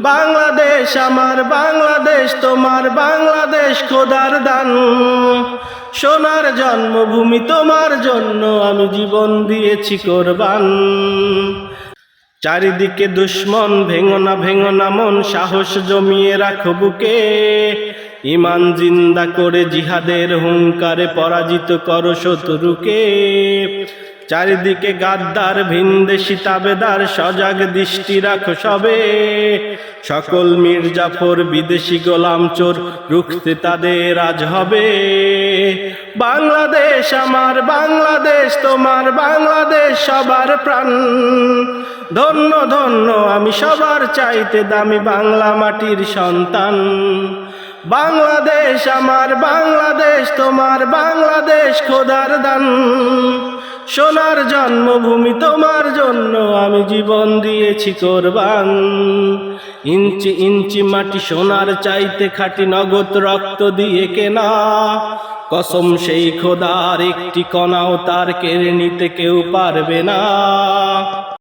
বাংলাদেশ আমার বাংলাদেশ, তোমার বাংলাদেশ খোদার দান। সোনার জন্মভূমি তোমার জন্য আমি জীবন দিয়েছি কোরবান। চারিদিকে দুশ্মন, ভেঙো না ভেঙো না মন, সাহস জমিয়ে রাখো বুকে। ইমান জিন্দা করে জিহাদের হুঙ্কারে পরাজিত করো শত্রুকে। চারিদিকে গাদ্দার, ভিনদেশি তাবেদার, সজাগ দৃষ্টি রাখো সবে। সকল মির্জাফর বিদেশি গোলাম চোর, রুখতে তাদের আজ হবে। বাংলাদেশ আমার, বাংলাদেশ তোমার, বাংলাদেশ সবার প্রাণ। ধন্য ধন্য, আমি সবার চাইতে দামি বাংলা মাটির সন্তান। বাংলাদেশ আমার, বাংলাদেশ তোমার, বাংলাদেশ খোদার দান। সোনার জন্মভূমি তোমার জন্য আমি জীবন দিয়েছি কোরবান। ইঞ্চি ইঞ্চি মাটি সোনার চাইতে খাটি নগদ রক্ত দিয়ে কেনা। কসম সেই খোদার একটি কণাও তার কেড়ে নিতে কেউ পারবে না।